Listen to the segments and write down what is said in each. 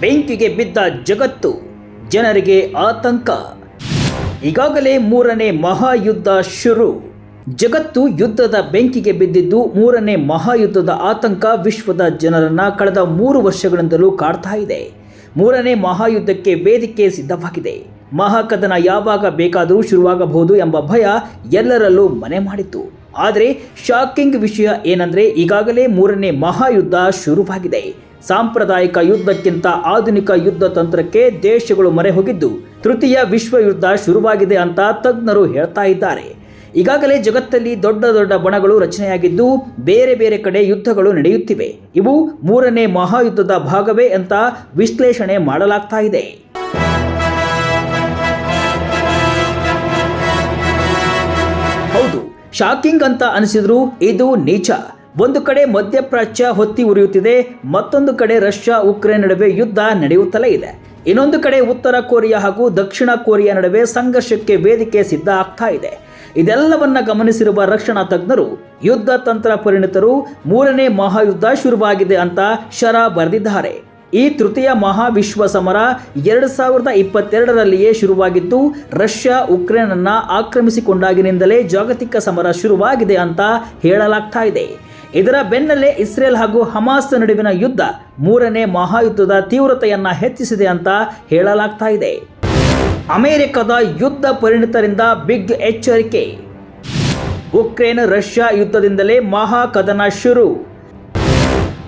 ಬೆಂಕಿಗೆ ಬಿದ್ದ ಜಗತ್ತು, ಜನರಿಗೆ ಆತಂಕ. ಈಗಾಗಲೇ ಮೂರನೇ ಮಹಾಯುದ್ಧ ಶುರು. ಜಗತ್ತು ಯುದ್ಧದ ಬೆಂಕಿಗೆ ಬಿದ್ದಿದ್ದು ಮೂರನೇ ಮಹಾಯುದ್ಧದ ಆತಂಕ ವಿಶ್ವದ ಜನರನ್ನು ಕಳೆದ ಮೂರು ವರ್ಷಗಳಿಂದಲೂ ಕಾಡ್ತಾ ಇದೆ. ಮೂರನೇ ಮಹಾಯುದ್ಧಕ್ಕೆ ವೇದಿಕೆ ಸಿದ್ಧವಾಗಿದೆ. ಮಹಾಕದನ ಯಾವಾಗ ಬೇಕಾದರೂ ಶುರುವಾಗಬಹುದು ಎಂಬ ಭಯ ಎಲ್ಲರಲ್ಲೂ ಮನೆ ಮಾಡಿತ್ತು. ಆದರೆ, ಶಾಕಿಂಗ್ ವಿಷಯ ಏನಂದ್ರೆ ಈಗಾಗಲೇ ಮೂರನೇ ಮಹಾಯುದ್ಧ ಶುರುವಾಗಿದೆ. ಸಾಂಪ್ರದಾಯಿಕ ಯುದ್ಧಕ್ಕಿಂತ ಆಧುನಿಕ ಯುದ್ಧ ತಂತ್ರಕ್ಕೆ ದೇಶಗಳು ಮೊರೆ ಹೋಗಿದ್ದು ತೃತೀಯ ವಿಶ್ವ ಯುದ್ಧ ಶುರುವಾಗಿದೆ ಅಂತ ತಜ್ಞರು ಹೇಳ್ತಾ ಇದ್ದಾರೆ. ಈಗಾಗಲೇ ಜಗತ್ತಲ್ಲಿ ದೊಡ್ಡ ದೊಡ್ಡ ಬಣಗಳು ರಚನೆಯಾಗಿದ್ದು ಬೇರೆ ಬೇರೆ ಕಡೆ ಯುದ್ಧಗಳು ನಡೆಯುತ್ತಿವೆ. ಇವು ಮೂರನೇ ಮಹಾಯುದ್ಧದ ಭಾಗವೇ ಅಂತ ವಿಶ್ಲೇಷಣೆ ಮಾಡಲಾಗ್ತಾ ಇದೆ. ಹೌದು, ಶಾಕಿಂಗ್ ಅಂತ ಅನಿಸಿದ್ರು ಇದು ನಿಜ ಒಂದು ಕಡೆ ಮಧ್ಯಪ್ರಾಚ್ಯ ಹೊತ್ತಿ ಉರಿಯುತ್ತಿದೆ, ಮತ್ತೊಂದು ಕಡೆ ರಷ್ಯಾ ಉಕ್ರೇನ್ ನಡುವೆ ಯುದ್ಧ ನಡೆಯುತ್ತಲೇ ಇದೆ. ಇನ್ನೊಂದು ಕಡೆ ಉತ್ತರ ಕೊರಿಯಾ ಹಾಗೂ ದಕ್ಷಿಣ ಕೊರಿಯಾ ನಡುವೆ ಸಂಘರ್ಷಕ್ಕೆ ವೇದಿಕೆ ಸಿದ್ಧ ಆಗ್ತಾ ಇದೆ. ಇದೆಲ್ಲವನ್ನ ಗಮನಿಸಿರುವ ರಕ್ಷಣಾ ತಜ್ಞರು, ಯುದ್ಧ ತಂತ್ರ ಪರಿಣಿತರು, ಮೂರನೇ ಮಹಾಯುದ್ಧ ಶುರುವಾಗಿದೆ ಅಂತ ಶರ ಬರೆದಿದ್ದಾರೆ. ಈ ತೃತೀಯ ಮಹಾವಿಶ್ವ ಸಮರ ಎರಡು ಸಾವಿರದ ಇಪ್ಪತ್ತೆರಡರಲ್ಲಿಯೇ ಶುರುವಾಗಿದ್ದು, ರಷ್ಯಾ ಉಕ್ರೇನ್ ಅನ್ನ ಆಕ್ರಮಿಸಿಕೊಂಡಾಗಿನಿಂದಲೇ ಜಾಗತಿಕ ಸಮರ ಶುರುವಾಗಿದೆ ಅಂತ ಹೇಳಲಾಗ್ತಾ ಇದೆ. ಇದರ ಬೆನ್ನಲ್ಲೇ ಇಸ್ರೇಲ್ ಹಾಗೂ ಹಮಾಸ್ ನಡುವಿನ ಯುದ್ಧ ಮೂರನೇ ಮಹಾಯುದ್ಧದ ತೀವ್ರತೆಯನ್ನು ಹೆಚ್ಚಿಸಿದೆ ಅಂತ ಹೇಳಲಾಗ್ತಾ ಇದೆ. ಅಮೆರಿಕದ ಯುದ್ಧ ಪರಿಣಿತರಿಂದ ಬಿಗ್ ಎಚ್ಚರಿಕೆ. ಉಕ್ರೇನ್ ರಷ್ಯಾ ಯುದ್ಧದಿಂದಲೇ ಮಹಾಕದನ ಶುರು.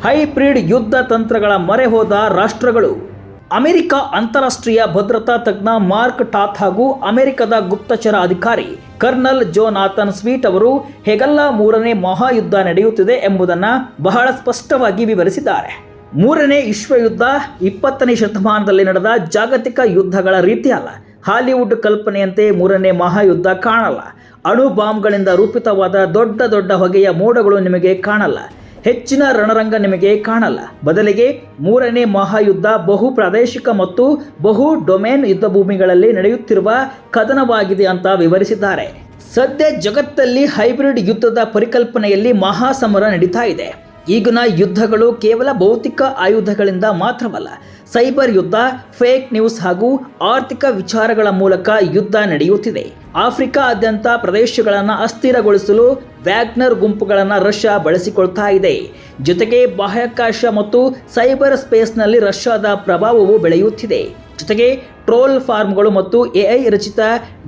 ಹೈಬ್ರಿಡ್ ಯುದ್ಧ ತಂತ್ರಗಳ ಮೊರೆ ಹೋದ ರಾಷ್ಟ್ರಗಳು. ಅಮೆರಿಕ ಅಂತಾರಾಷ್ಟ್ರೀಯ ಭದ್ರತಾ ತಜ್ಞ ಮಾರ್ಕ್ ಟಾತ್ ಹಾಗೂ ಅಮೆರಿಕದ ಗುಪ್ತಚರ ಅಧಿಕಾರಿ ಕರ್ನಲ್ ಜೋನಾಥನ್ ಸ್ವೀಟ್ ಅವರು ಹೆಗಲ್ಲ ಮೂರನೇ ಮಹಾಯುದ್ಧ ನಡೆಯುತ್ತಿದೆ ಎಂಬುದನ್ನು ಬಹಳ ಸ್ಪಷ್ಟವಾಗಿ ವಿವರಿಸಿದ್ದಾರೆ. ಮೂರನೇ ವಿಶ್ವಯುದ್ಧ ಇಪ್ಪತ್ತನೇ ಶತಮಾನದಲ್ಲಿ ನಡೆದ ಜಾಗತಿಕ ಯುದ್ಧಗಳ ರೀತಿ ಅಲ್ಲ. ಹಾಲಿವುಡ್ ಕಲ್ಪನೆಯಂತೆ ಮೂರನೇ ಮಹಾಯುದ್ಧ ಕಾಣಲ್ಲ. ಅಣು ಬಾಂಬ್ಗಳಿಂದ ರೂಪಿತವಾದ ದೊಡ್ಡ ದೊಡ್ಡ ಹೊಗೆಯ ಮೋಡಗಳು ನಿಮಗೆ ಕಾಣಲ್ಲ. ಹೆಚ್ಚಿನ ರಣರಂಗ ನಿಮಗೆ ಕಾಣಲ್ಲ. ಬದಲಿಗೆ ಮೂರನೇ ಮಹಾಯುದ್ಧ ಬಹು ಪ್ರಾದೇಶಿಕ ಮತ್ತು ಬಹು ಡೊಮೇನ್ ಯುದ್ಧ ಭೂಮಿಗಳಲ್ಲಿ ನಡೆಯುತ್ತಿರುವ ಕದನವಾಗಿದೆ ಅಂತ ವಿವರಿಸಿದ್ದಾರೆ. ಸದ್ಯ ಜಗತ್ತಲ್ಲಿ ಹೈಬ್ರಿಡ್ ಯುದ್ಧದ ಪರಿಕಲ್ಪನೆಯಲ್ಲಿ ಮಹಾಸಮರ ನಡೀತಾ ಇದೆ. ಈಗಿನ ಯುದ್ಧಗಳು ಕೇವಲ ಭೌತಿಕ ಆಯುಧಗಳಿಂದ ಮಾತ್ರವಲ್ಲ, ಸೈಬರ್ ಯುದ್ಧ, ಫೇಕ್ ನ್ಯೂಸ್ ಹಾಗೂ ಆರ್ಥಿಕ ವಿಚಾರಗಳ ಮೂಲಕ ಯುದ್ಧ ನಡೆಯುತ್ತಿದೆ. ಆಫ್ರಿಕಾದ್ಯಂತ ಪ್ರದೇಶಗಳನ್ನು ಅಸ್ಥಿರಗೊಳಿಸಲು ವ್ಯಾಗ್ನರ್ ಗುಂಪುಗಳನ್ನು ರಷ್ಯಾ ಬಳಸಿಕೊಳ್ತಾ ಇದೆ. ಜೊತೆಗೆ ಬಾಹ್ಯಾಕಾಶ ಮತ್ತು ಸೈಬರ್ ಸ್ಪೇಸ್ನಲ್ಲಿ ರಷ್ಯಾದ ಪ್ರಭಾವವು ಬೆಳೆಯುತ್ತಿದೆ. ಜೊತೆಗೆ ಟ್ರೋಲ್ ಫಾರ್ಮ್ಗಳು ಮತ್ತು ಎಐ ರಚಿತ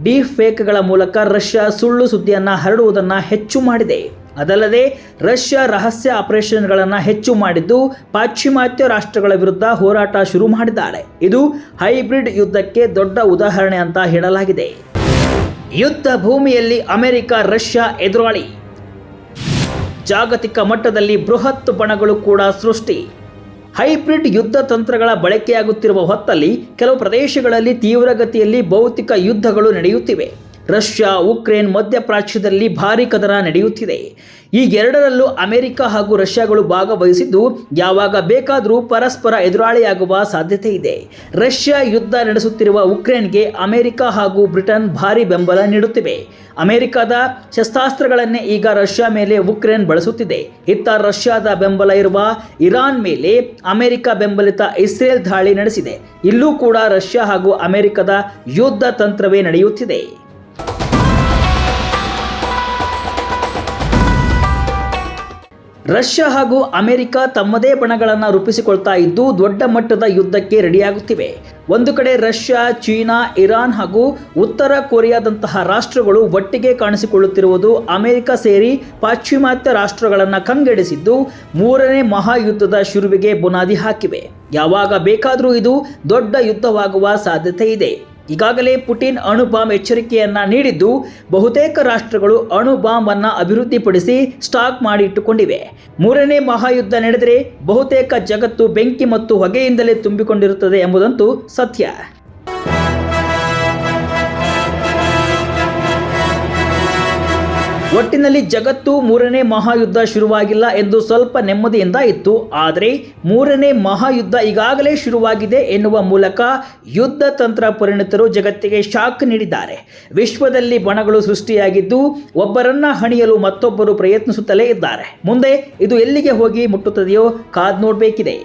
ಡೀಪ್ ಫೇಕ್ಗಳ ಮೂಲಕ ರಷ್ಯಾ ಸುಳ್ಳು ಸುದ್ದಿಯನ್ನು ಹರಡುವುದನ್ನು ಹೆಚ್ಚು ಮಾಡಿದೆ. ಅದಲ್ಲದೆ ರಷ್ಯಾ ರಹಸ್ಯ ಆಪರೇಷನ್ಗಳನ್ನು ಹೆಚ್ಚು ಮಾಡಿದ್ದು ಪಾಶ್ಚಿಮಾತ್ಯ ರಾಷ್ಟ್ರಗಳ ವಿರುದ್ಧ ಹೋರಾಟ ಶುರು ಮಾಡಿದ್ದಾರೆ. ಇದು ಹೈಬ್ರಿಡ್ ಯುದ್ಧಕ್ಕೆ ದೊಡ್ಡ ಉದಾಹರಣೆ ಅಂತ ಹೇಳಲಾಗಿದೆ. ಯುದ್ಧ ಭೂಮಿಯಲ್ಲಿ ಅಮೆರಿಕ, ರಷ್ಯಾ ಎದುರಾಳಿ. ಜಾಗತಿಕ ಮಟ್ಟದಲ್ಲಿ ಬೃಹತ್ ಬಣಗಳು ಕೂಡ ಸೃಷ್ಟಿ. ಹೈಬ್ರಿಡ್ ಯುದ್ಧ ತಂತ್ರಗಳ ಬಳಕೆಯಾಗುತ್ತಿರುವ ಹೊತ್ತಲ್ಲಿ ಕೆಲವು ಪ್ರದೇಶಗಳಲ್ಲಿ ತೀವ್ರಗತಿಯಲ್ಲಿ ಭೌತಿಕ ಯುದ್ಧಗಳು ನಡೆಯುತ್ತಿವೆ. ರಷ್ಯಾ, ಉಕ್ರೇನ್ ಮಧ್ಯಪ್ರಾಚ್ಯದಲ್ಲಿ ಭಾರೀ ಕದನ ನಡೆಯುತ್ತಿದೆ. ಈಗೆರಡರಲ್ಲೂ ಅಮೆರಿಕ ಹಾಗೂ ರಷ್ಯಾಗಳು ಭಾಗವಹಿಸಿದ್ದು, ಯಾವಾಗ ಬೇಕಾದರೂ ಪರಸ್ಪರ ಎದುರಾಳಿಯಾಗುವ ಸಾಧ್ಯತೆ ಇದೆ. ರಷ್ಯಾ ಯುದ್ಧ ನಡೆಸುತ್ತಿರುವ ಉಕ್ರೇನ್ಗೆ ಅಮೆರಿಕ ಹಾಗೂ ಬ್ರಿಟನ್ ಭಾರೀ ಬೆಂಬಲ ನೀಡುತ್ತಿವೆ. ಅಮೆರಿಕದ ಶಸ್ತ್ರಾಸ್ತ್ರಗಳನ್ನೇ ಈಗ ರಷ್ಯಾ ಮೇಲೆ ಉಕ್ರೇನ್ ಬಳಸುತ್ತಿದೆ. ಇತ್ತ ರಷ್ಯಾದ ಬೆಂಬಲ ಇರುವ ಇರಾನ್ ಮೇಲೆ ಅಮೆರಿಕ ಬೆಂಬಲಿತ ಇಸ್ರೇಲ್ ದಾಳಿ ನಡೆಸಿದೆ. ಇಲ್ಲೂ ಕೂಡ ರಷ್ಯಾ ಹಾಗೂ ಅಮೆರಿಕದ ಯುದ್ಧ ತಂತ್ರವೇ ನಡೆಯುತ್ತಿದೆ. ರಷ್ಯಾ ಹಾಗೂ ಅಮೆರಿಕ ತಮ್ಮದೇ ಬಣಗಳನ್ನು ರೂಪಿಸಿಕೊಳ್ತಾ ಇದ್ದು ದೊಡ್ಡ ಮಟ್ಟದ ಯುದ್ಧಕ್ಕೆ ರೆಡಿಯಾಗುತ್ತಿವೆ. ಒಂದು ಕಡೆ ರಷ್ಯಾ, ಚೀನಾ, ಇರಾನ್ ಹಾಗೂ ಉತ್ತರ ಕೊರಿಯಾದಂತಹ ರಾಷ್ಟ್ರಗಳು ಒಟ್ಟಿಗೆ ಕಾಣಿಸಿಕೊಳ್ಳುತ್ತಿರುವುದು ಅಮೆರಿಕ ಸೇರಿ ಪಾಶ್ಚಿಮಾತ್ಯ ರಾಷ್ಟ್ರಗಳನ್ನು ಕಂಗೆಡಿಸಿದ್ದು ಮೂರನೇ ಮಹಾಯುದ್ಧದ ಶುರುವಿಗೆ ಬುನಾದಿ ಹಾಕಿವೆ. ಯಾವಾಗ ಬೇಕಾದರೂ ಇದು ದೊಡ್ಡ ಯುದ್ಧವಾಗುವ ಸಾಧ್ಯತೆ ಇದೆ. ಈಗಾಗಲೇ ಪುಟಿನ್ ಅಣು ಬಾಂಬ್ ಎಚ್ಚರಿಕೆಯನ್ನು ನೀಡಿದ್ದು, ಬಹುತೇಕ ರಾಷ್ಟ್ರಗಳು ಅಣು ಬಾಂಬ್ ಅನ್ನು ಅಭಿವೃದ್ಧಿಪಡಿಸಿ ಸ್ಟಾಕ್ ಮಾಡಿ ಇಟ್ಟುಕೊಂಡಿವೆ ಮೂರನೇ ಮಹಾಯುದ್ಧ ನಡೆದರೆ ಬಹುತೇಕ ಜಗತ್ತು ಬೆಂಕಿ ಮತ್ತು ಹೊಗೆಯಿಂದಲೇ ತುಂಬಿಕೊಂಡಿರುತ್ತದೆ ಎಂಬುದಂತೂ ಸತ್ಯ. ಒಟ್ಟಿನಲ್ಲಿ ಜಗತ್ತು ಮೂರನೇ ಮಹಾಯುದ್ಧ ಶುರುವಾಗಿಲ್ಲ ಎಂದು ಸ್ವಲ್ಪ ನೆಮ್ಮದಿಯಿಂದ ಇತ್ತು. ಆದರೆ ಮೂರನೇ ಮಹಾಯುದ್ಧ ಈಗಾಗಲೇ ಶುರುವಾಗಿದೆ ಎನ್ನುವ ಮೂಲಕ ಯುದ್ಧ ತಂತ್ರ ಪರಿಣಿತರು ಜಗತ್ತಿಗೆ ಶಾಕ್ ನೀಡಿದ್ದಾರೆ. ವಿಶ್ವದಲ್ಲಿ ಬಣಗಳು ಸೃಷ್ಟಿಯಾಗಿದ್ದು ಒಬ್ಬರನ್ನ ಹಣಿಯಲು ಮತ್ತೊಬ್ಬರು ಪ್ರಯತ್ನಿಸುತ್ತಲೇ ಇದ್ದಾರೆ. ಮುಂದೆ ಇದು ಎಲ್ಲಿಗೆ ಹೋಗಿ ಮುಟ್ಟುತ್ತದೆಯೋ ಕಾದ್ ನೋಡಬೇಕಿದೆ.